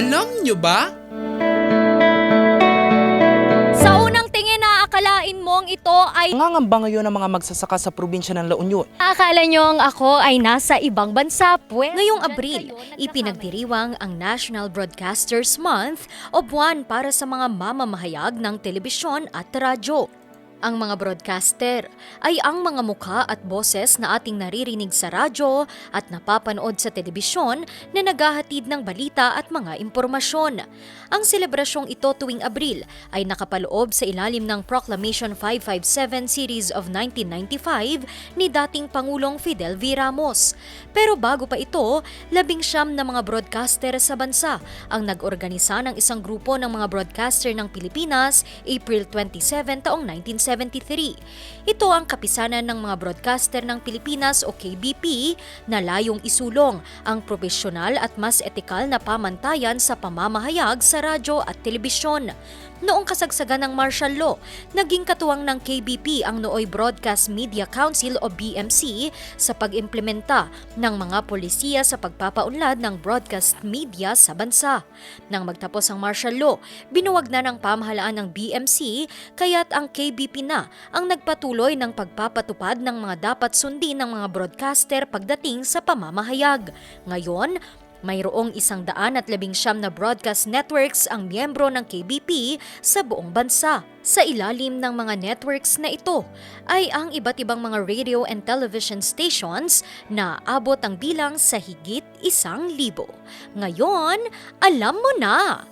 Alam nyo ba? Sa unang tingin na akalain mong ito ay Nangangamba ngayon ang mga magsasaka sa probinsya ng La Union. Akala niyong ako ay nasa ibang bansa, pues. Ngayong Abril, ipinagdiriwang ang National Broadcasters Month o buwan para sa mga mamamahayag ng telebisyon at radyo. Ang mga broadcaster ay ang mga mukha at boses na ating naririnig sa radyo at napapanood sa telebisyon na naghahatid ng balita at mga impormasyon. Ang selebrasyong ito tuwing Abril ay nakapaloob sa ilalim ng Proclamation 557 Series of 1995 ni dating Pangulong Fidel V. Ramos. Pero bago pa ito, labing siyam na mga broadcaster sa bansa ang nag-organisa ng isang grupo ng mga broadcaster ng Pilipinas April 27 taong 1973. Ito ang kapisanan ng mga broadcaster ng Pilipinas o KBP na layong isulong ang profesional at mas etikal na pamantayan sa pamamahayag sa radyo at telebisyon. Noong kasagsagan ng martial law, naging katuwang ng KBP ang Nooy Broadcast Media Council o BMC sa pag-implementa ng mga polisiya sa pagpapaunlad ng broadcast media sa bansa. Nang magtapos ang martial law, binuwag na ng pamahalaan ng BMC kaya't ang KBP na ang nagpatuloy ng pagpapatupad ng mga dapat sundin ng mga broadcaster pagdating sa pamamahayag. Ngayon, Mayroong isang daan at labing siyam na broadcast networks ang miyembro ng KBP sa buong bansa. Sa ilalim ng mga networks na ito ay ang iba't ibang mga radio and television stations na abot ang bilang sa higit isang libo. Ngayon, alam mo na!